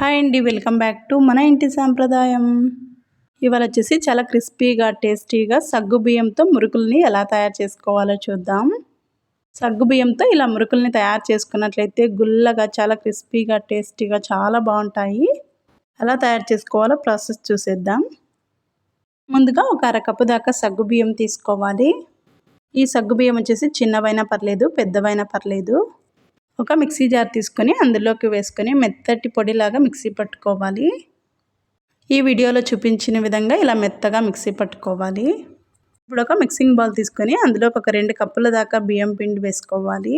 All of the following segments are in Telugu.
హాయ్ అండి వెల్కమ్ బ్యాక్ టు మన ఇంటి సాంప్రదాయం. ఇవాళ వచ్చేసి చాలా క్రిస్పీగా టేస్టీగా సగ్గు బియ్యంతో మురుకుల్ని ఎలా తయారు చేసుకోవాలో చూద్దాం. సగ్గు బియ్యంతో ఇలా మురుకుల్ని తయారు చేసుకున్నట్లయితే గుల్లగా చాలా క్రిస్పీగా టేస్టీగా చాలా బాగుంటాయి. ఎలా తయారు చేసుకోవాలో ప్రాసెస్ చూసేద్దాం. ముందుగా ఒక అరకప్పు దాకా సగ్గు బియ్యం తీసుకోవాలి. ఈ సగ్గు బియ్యం వచ్చేసి చిన్నవైనా పర్లేదు పెద్దవైనా పర్లేదు. ఒక మిక్సీ జార్ తీసుకొని అందులోకి వేసుకొని మెత్తటి పొడిలాగా మిక్సీ పట్టుకోవాలి. ఈ వీడియోలో చూపించిన విధంగా ఇలా మెత్తగా మిక్సీ పట్టుకోవాలి. ఇప్పుడు ఒక మిక్సింగ్ బౌల్ తీసుకొని అందులోకి ఒక రెండు కప్పుల దాకా బియ్యం పిండి వేసుకోవాలి.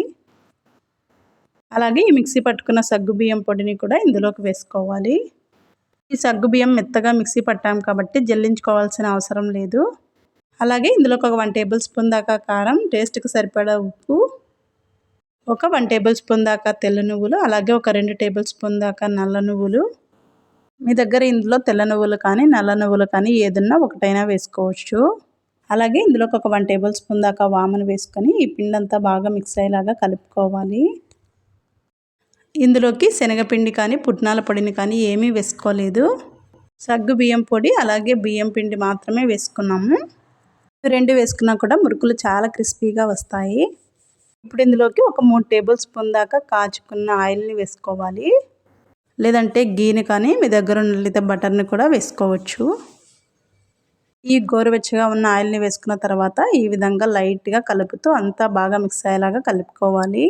అలాగే ఈ మిక్సీ పట్టుకున్న సగ్గు బియ్యం పొడిని కూడా ఇందులోకి వేసుకోవాలి. ఈ సగ్గు బియ్యం మెత్తగా మిక్సీ పట్టాం కాబట్టి జల్లించుకోవాల్సిన అవసరం లేదు. అలాగే ఇందులోకి ఒక వన్ టేబుల్ స్పూన్ దాకా కారం టేస్ట్కి సరిపడా ఉప్పు ఒక వన్ టేబుల్ స్పూన్ దాకా తెల్ల నువ్వులు అలాగే ఒక రెండు టేబుల్ స్పూన్ దాకా నల్ల నువ్వులు. మీ దగ్గర ఇందులో తెల్ల నువ్వులు కానీ నల్ల నువ్వులు కానీ ఏదన్నా ఒకటైనా వేసుకోవచ్చు. అలాగే ఇందులోకి ఒక వన్ టేబుల్ స్పూన్ దాకా వామను వేసుకొని ఈ పిండి అంతా బాగా మిక్స్ అయ్యేలాగా కలుపుకోవాలి. ఇందులోకి శనగపిండి కానీ పుట్నాల పొడిని కానీ ఏమీ వేసుకోలేదు. సగ్గు బియ్యం పొడి అలాగే బియ్యం పిండి మాత్రమే వేసుకున్నాము. రెండు వేసుకున్నా కూడా మురుకులు చాలా క్రిస్పీగా వస్తాయి. ఇప్పుడు ఇందులోకి ఒక మూడు టేబుల్ స్పూన్ దాకా కాచుకున్న ఆయిల్ని వేసుకోవాలి. లేదంటే గీని కానీ మీ దగ్గర ఉన్నట్లయితే బటర్ని కూడా వేసుకోవచ్చు. ఈ గోరువెచ్చగా ఉన్న ఆయిల్ని వేసుకున్న తర్వాత ఈ విధంగా లైట్గా కలుపుతూ అంతా బాగా మిక్స్ అయ్యేలాగా కలుపుకోవాలి.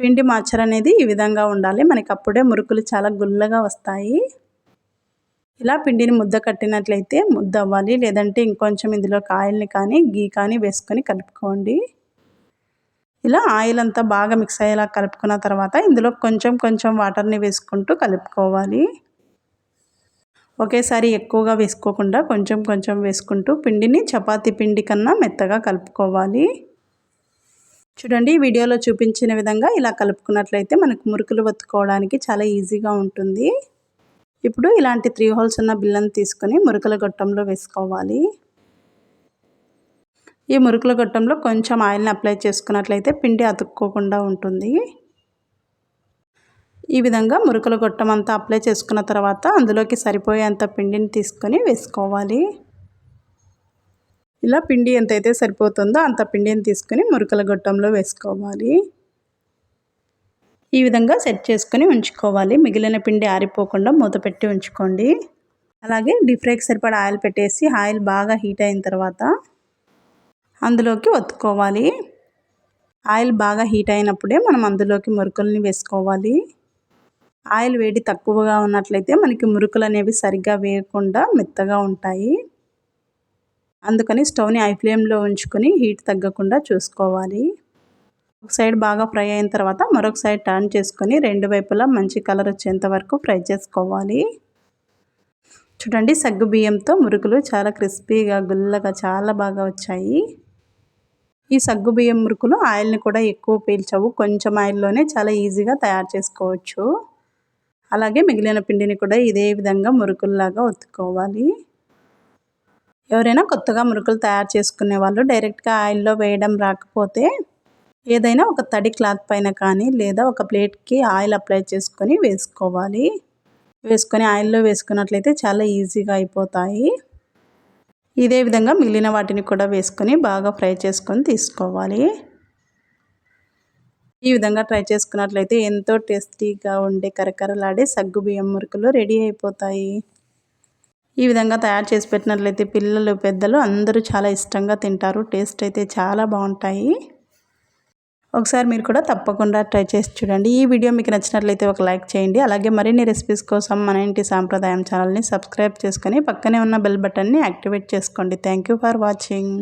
పిండి మార్చర్ అనేది ఈ విధంగా ఉండాలి. మనకి అప్పుడే మురుకులు చాలా గుల్లగా వస్తాయి. ఇలా పిండిని ముద్ద కట్టినట్లయితే ముద్ద అవ్వాలి లేదంటే ఇంకొంచెం ఇందులో ఆయిల్ని కానీ గీ కానీ వేసుకొని కలుపుకోండి. ఇలా ఆయిల్ అంతా బాగా మిక్స్ అయ్యేలా కలుపుకున్న తర్వాత ఇందులో కొంచెం కొంచెం వాటర్ని వేసుకుంటూ కలుపుకోవాలి. ఒకేసారి ఎక్కువగా వేసుకోకుండా కొంచెం కొంచెం వేసుకుంటూ పిండిని చపాతీ పిండి కన్నా మెత్తగా కలుపుకోవాలి. చూడండి వీడియోలో చూపించిన విధంగా ఇలా కలుపుకున్నట్లయితే మనకు మురుకులు వత్తుకోవడానికి చాలా ఈజీగా ఉంటుంది. ఇప్పుడు ఇలాంటి త్రీ హోల్స్ ఉన్న బిల్లను తీసుకొని మురుకుల గొట్టంలో వేసుకోవాలి. ఈ మురుకుల గొట్టంలో కొంచెం ఆయిల్ని అప్లై చేసుకున్నట్లయితే పిండి అతుక్కోకుండా ఉంటుంది. ఈ విధంగా మురుకుల గొట్టం అంతా అప్లై చేసుకున్న తర్వాత అందులోకి సరిపోయేంత పిండిని తీసుకొని వేసుకోవాలి. ఇలా పిండి ఎంతైతే సరిపోతుందో అంత పిండిని తీసుకొని మురుకుల గొట్టంలో వేసుకోవాలి. ఈ విధంగా సెట్ చేసుకొని ఉంచుకోవాలి. మిగిలిన పిండి ఆరిపోకుండా మూత పెట్టి ఉంచుకోండి. అలాగే డీప్ ఫ్రైకి సరిపడా ఆయిల్ పెట్టేసి ఆయిల్ బాగా హీట్ అయిన తర్వాత అందులోకి ఒత్తుకోవాలి. ఆయిల్ బాగా హీట్ అయినప్పుడే మనం అందులోకి మురుకుల్ని వేసుకోవాలి. ఆయిల్ వేడి తక్కువగా ఉన్నట్లయితే మనకి మురుకులు అనేవి సరిగ్గా వేయకుండా మెత్తగా ఉంటాయి. అందుకని స్టవ్ని ఐ ఫ్లేమ్లో ఉంచుకొని హీట్ తగ్గకుండా చూసుకోవాలి. ఒక సైడ్ బాగా ఫ్రై అయిన తర్వాత మరొక సైడ్ టర్న్ చేసుకొని రెండు వైపులా మంచి కలర్ వచ్చేంత వరకు ఫ్రై చేసుకోవాలి. చూడండి సగ్గు బియ్యంతో మురుకులు చాలా క్రిస్పీగా గుల్లగా చాలా బాగా వచ్చాయి. ఈ సగ్గుబియ్యం మురుకులు ఆయిల్ని కూడా ఎక్కువ పీల్చవు. కొంచెం ఆయిల్లోనే చాలా ఈజీగా తయారు చేసుకోవచ్చు. అలాగే మిగిలిన పిండిని కూడా ఇదే విధంగా మురుకుల్లాగా ఒత్తుకోవాలి. ఎవరైనా కొత్తగా మురుకులు తయారు చేసుకునే వాళ్ళు డైరెక్ట్గా ఆయిల్లో వేయడం రాకపోతే ఏదైనా ఒక తడి క్లాత్ పైన కానీ లేదా ఒక ప్లేట్కి ఆయిల్ అప్లై చేసుకొని వేసుకోవాలి. వేసుకొని ఆయిల్లో వేసుకున్నట్లయితే చాలా ఈజీగా అయిపోతాయి. ఇదే విధంగా మిగిలిన వాటిని కూడా వేసుకొని బాగా ఫ్రై చేసుకొని తీసుకోవాలి. ఈ విధంగా ట్రై చేసుకున్నట్లయితే ఎంతో టేస్టీగా ఉండే కరకరలాడే సగ్గు బియ్యం మురుకులు రెడీ అయిపోతాయి. ఈ విధంగా తయారు చేసి పెట్టినట్లయితే పిల్లలు పెద్దలు అందరూ చాలా ఇష్టంగా తింటారు. టేస్ట్ అయితే చాలా బాగుంటాయి. ఒకసారి మీరు కూడా తప్పకుండా ట్రై చేసి చూడండి. ఈ వీడియో మీకు నచ్చినట్లయితే ఒక లైక్ చేయండి. అలాగే మరిన్ని రెసిపీస్ కోసం మన ఇంటి సాంప్రదాయం ఛానల్ని సబ్స్క్రైబ్ చేసుకొని పక్కనే ఉన్న బెల్ బటన్ని యాక్టివేట్ చేసుకోండి. Thank for watching.